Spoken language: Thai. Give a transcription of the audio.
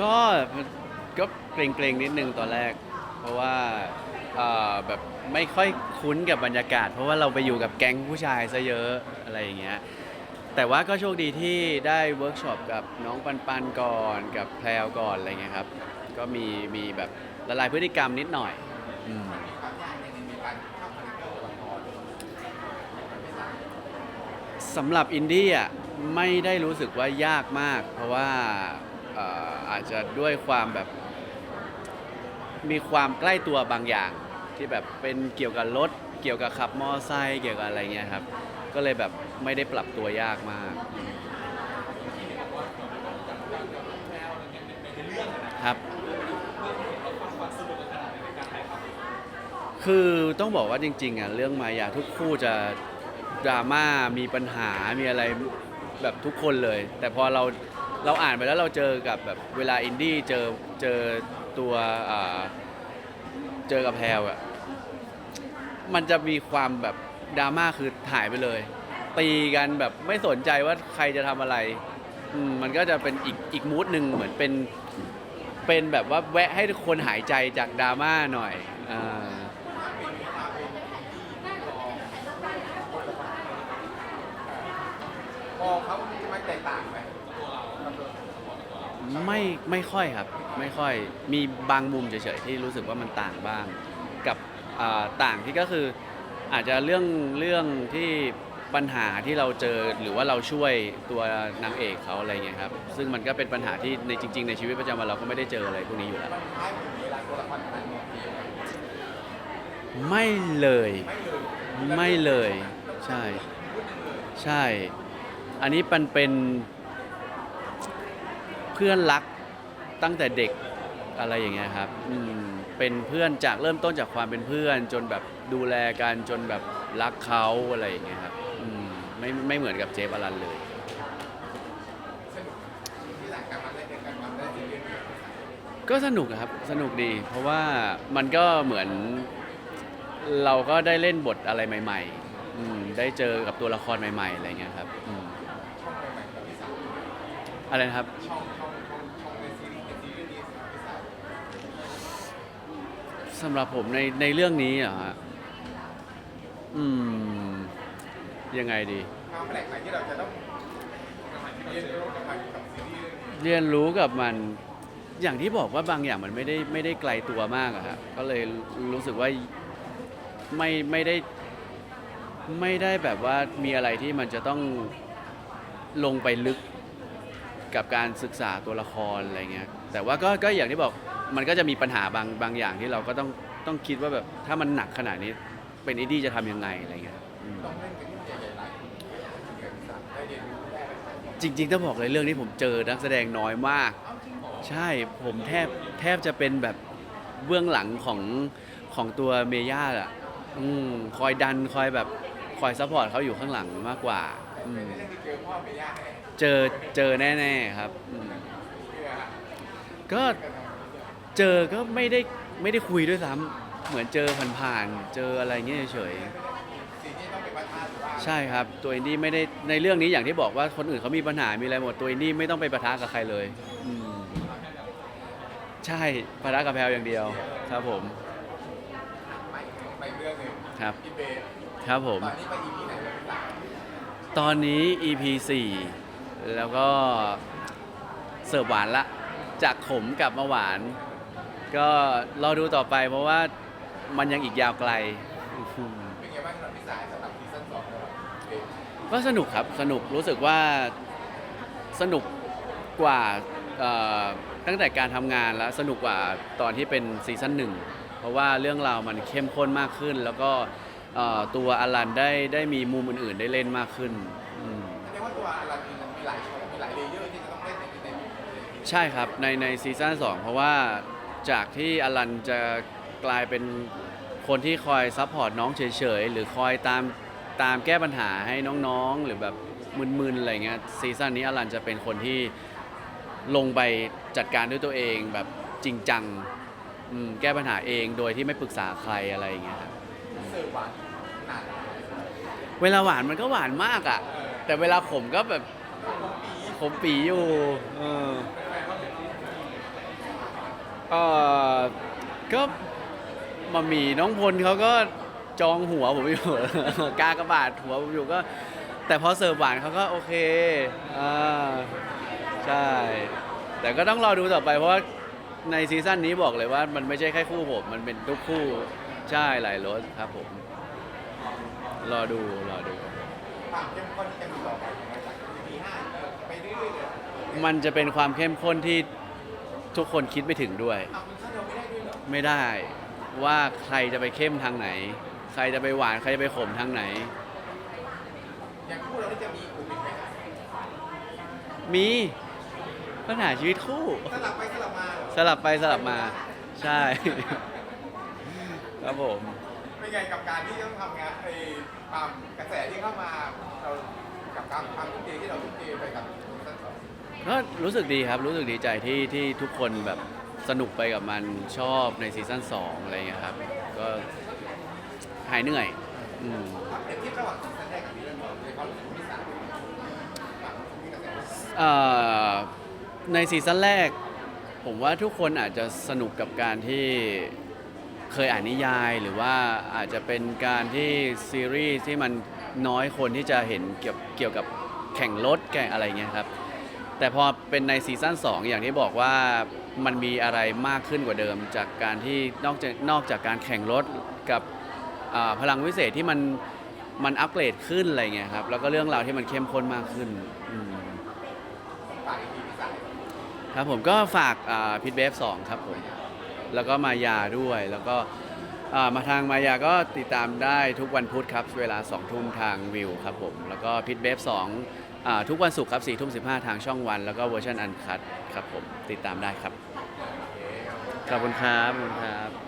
ก็ก็เกรงๆนิดนึงตอนแรก เพราะว่าเอ่อแบบไม่ค่อยคุ้นกับบรรยากาศ เพราะว่าเราไปอยู่กับแก๊งผู้ชายซะเยอะอะไรอย่างเงี้ยแต่ว่าก็โชคดีที่ได้เวิร์กช็อปกับน้องปันปันก่อนกับแพรวก่อนอะไรเงี้ยครับ ก็มีมีแบบละลายพฤติกรรมนิดหน่อยอืมสำหรับอินดี้อะไม่ได้รู้สึกว่ายากมาก เพราะว่า เอ่ออาจจะด้วยความแบบ มีความใกล้ตัวบางอย่างที่แบบเป็นเกี่ยวกับรถ เกี่ยวกับขับมอไซค์เกี่ยวกับอะไรเงี้ยครับ ก็เลยแบบไม่ได้ปรับตัวยากมาก ครับ คือต้องบอกว่าจริงๆอะเรื่องมายาทุกคู่จะดราม่ามีปัญหามีอะไรแบบทุกคนเลย แต่พอเรา เราอ่านไปแล้วเราเจอกับแบบเวลาอินดี้เจอเจอตัวอ่าเจอกับแพลวอะมันจะมีความแบบดราม่าคือหายไปเลย ตีกันแบบไม่สนใจว่าใครจะทำอะไรอืมมันก็จะเป็นอีกอีกมูดหนึ่งเหมือนเป็นเป็นแบบว่าแวะให้ทุกคนหายใจจากดราม่าหน่อยอ่าพอเขาจะไม่แตกต่างไหม ไม่ไม่ค่อยครับ ไม่ค่อยมีบางมุมเฉยๆที่รู้สึกว่ามันต่างบ้าง กับอ่าต่างที่ก็คือ อาจจะเรื่องเรื่องที่ปัญหาที่เราเจอหรือว่าเราช่วยตัวนางเอกเขาอะไรเงี้ยครับ ซึ่งมันก็เป็นปัญหาที่ในจริง ๆ ในชีวิตประจำวันเราก็ไม่ได้เจออะไรพวกนี้อยู่แล้วมันคล้ายเหมือนเวลาตัวละไม่เลย ไม่เลย ใช่ ใช่ อันนี้มันเป็น พื่อนรักตั้งแต่เด็กอะไรอย่างเงี้ยครับอืมเป็นเพื่อนจากเริ่มต้นจากความเป็นเพื่อน จนแบบดูแลกันจนแบบรักเขาอะไรอย่างเงี้ยครับอืมไม่ไม่เหมือนกับเจฟอลันเลย ก็สนุกอะครับสนุกดี เพราะว่ามันก็เหมือนเราก็ได้เล่นบทอะไรใหม่ๆอืมได้เจอกับตัวละครใหม่ ๆ อะไรเงี้ยครับอืม ช่องใหม่ๆกับพี่สาว อะไรนะครับ สำหรับผมในในเรื่องนี้อฮะอืม ยังไงดี ความแปลกใหม่ที่เราจะต้องเรียนรู้กับมันกับซีรีส์เรื่องนี้เรียนรู้กับมัน อย่างที่บอกว่าบางอย่างมันไม่ได้ไม่ได้ไกลตัวมากอะครับก็เลยรู้สึกว่าไม่ไม่ได้ ไม่ได้แบบว่ามีอะไรที่มันจะต้องลงไปลึก กับการศึกษาตัวละครอะไรเงี้ยแต่ว่าก็ก็อย่างที่บอกมันก็จะมีปัญหาบางบางอย่างที่เราก็ต้องต้องคิดว่าแบบถ้ามันหนักขนาดนี้เป็นไอดี้จะทำยังไงอะไรเงี้ยครับอืม ต้องเล่นกับที่ใหญ่ๆหลายคนกับพี่สาวได้เรียนรู้ได้อะไรบ้างจริงๆต้องบอกเลยเรื่องนี้ผมเจอนักแสดงน้อยมากเอ้าจริงเหรอใช่ผมแทบแทบจะเป็นแบบเบื้องหลังของของตัวเมย่าอะอืมคอยดันคอยแบบคอยซัพพอร์ตเขาอยู่ข้างหลังมากกว่า อืมในเรื่องที่เจอพ่อเมย่าแน่เจอเจอแน่ๆครับอืมเชื่อฮะก็เจอก็ไม่ได้ไม่ได้คุยด้วยซ้ำเหมือนเจอผ่านๆเจออะไรเงี้ยเฉยสิ่งที่ต้องเป็นประธานหรือว่าๆใช่ครับ ตัวอินดี้ไม่ได้ในเรื่องนี้อย่างที่บอกว่าคนอื่นเขามีปัญหามีอะไรหมดตัวอินดี้ไม่ต้องไปปะทะกับใครเลยอืมใช่ปะทะกับแพลวอย่างเดียวครับผมไปไปเรื่องหนึ่งครับพี่เบสครับผม ตอนนี้ไป EP ไหนแล้วพี่สาว ตอนนี้ EP 4 แล้วก็เสิร์ฟหวานละ จากขมกลับมาหวาน ก็รอดูต่อไปเพราะว่ามันยังอีกยาวไกล เป็นไงบ้างสำหรับพี่สายสำหรับซีซั่นสองแล้วเบสก็สนุกครับสนุกรู้สึกว่าสนุกกว่าเอ่อตั้งแต่การทำงานแล้วสนุกกว่าตอนที่เป็นซีซั่นหนึ่งเพราะว่าเรื่องราวมันเข้มข้นมากขึ้น แล้วก็เอ่อตัวอลันได้ได้มีมุมอื่นๆ ได้เล่นมากขึ้นอืม แสดงว่าตัวเรามีมีหลายช่องมีหลายเลเยอร์ที่จะต้องเล่นในในใช่ครับในในซีซั่น2เพราะว่าจากที่อลันจะกลายเป็นคนที่คอยซัพพอร์ตน้องเฉยๆ หรือคอยตามตามแก้ปัญหาให้น้องๆ หรือแบบมึนๆ อะไรเงี้ยซีซั่นนี้อลันจะเป็นคนที่ลงไปจัดการด้วยตัวเองแบบจริงจังอืมแก้ปัญหาเองโดยที่ไม่ปรึกษาใครอะไรอย่างเงี้ยครับ เสิร์ฟหวานนานเวลาหวานมันก็หวานมากอะ่ะ แต่เวลาขมก็แบบขมปีอยู่เออก็มามีน้องพลเขาก็จองหัวผมอยู่ กากระบาดหัวผมอยู่ก็ แต่พอเสิร์ฟหวานเขาก็โอเคอ่าใช่ แต่ก็ต้องรอดูต่อไปเพราะว่าในซีซั่นนี้บอกเลยว่ามันไม่ใช่แค่คู่ผม มันเป็นทุกคู่ใช่หลายรสครับผม รอดู รอดู ความเข้มข้นที่จะมีต่อไปยังไงจากปีห้าเออไปเรื่อยๆเลยมันจะเป็นความเข้มข้นที่ทุกคนคิดไม่ถึงด้วย อะคุณคาดเดาไม่ได้ด้วยเหรอไม่ได้ว่าใครจะไปเข้มทางไหน ใครจะไปหวานใครจะไปขมทางไหน อย่างคู่เรานี่จะมีกลุ่มอีกไหมครับมีปัญหาชีวิตคู่ สลับไปสลับมาเหรอ สลับไปสลับมา ใช่ ครับผม เป็นไงกับการที่ต้องทำงานไอ้ความกระแสที่เข้ามาเรากับความความทุ่มเทที่เราทุ่มเทไปกับซีซั่นสองก็รู้สึกดีครับรู้สึกดีใจที่ที่ทุกคนแบบสนุกไปกับมันชอบในซีซั่น2อะไรเงี้ยครับ ก็หายเหนื่อยอืมเปรียบเทียบระหว่างซีซั่นแรกกับซีซั่นสองในความรู้สึกที่สามฝั่งที่กระแสเอ่อในซีซั่นแรก ผมว่าทุกคนอาจจะสนุกกับการที่ เคยอ่านนิยายหรือว่าอาจจะเป็นการที่ซีรีส์ที่มันน้อยคนที่จะเห็นเกี่ยวเกี่ยวกับแข่งรถแข่งอะไรเงี้ยครับ แต่พอเป็นในซีซั่น2 อย่างที่บอกว่ามันมีอะไรมากขึ้นกว่าเดิม จากการที่นอกจากนอกจากการแข่งรถกับพลังวิเศษที่มันมันอัปเกรดขึ้นอะไรเงี้ยครับ แล้วก็เรื่องราวที่มันเข้มข้นมากขึ้นครับผมก็ฝากพิทเบฟสองครับผม แล้วก็มายาด้วย แล้วก็อ่ามาทางมายาก็ติดตามได้ทุกวันพุธครับ เวลา2ทุ่มทางวิวครับผม แล้วก็พิทเบฟสองอ่าทุกวันศุกร์ครับ4ทุ่ม15ทางช่องวัน แล้วก็เวอร์ชันอันคัดครับผม ติดตามได้ครับ ขอบคุณครับขอบคุณครับ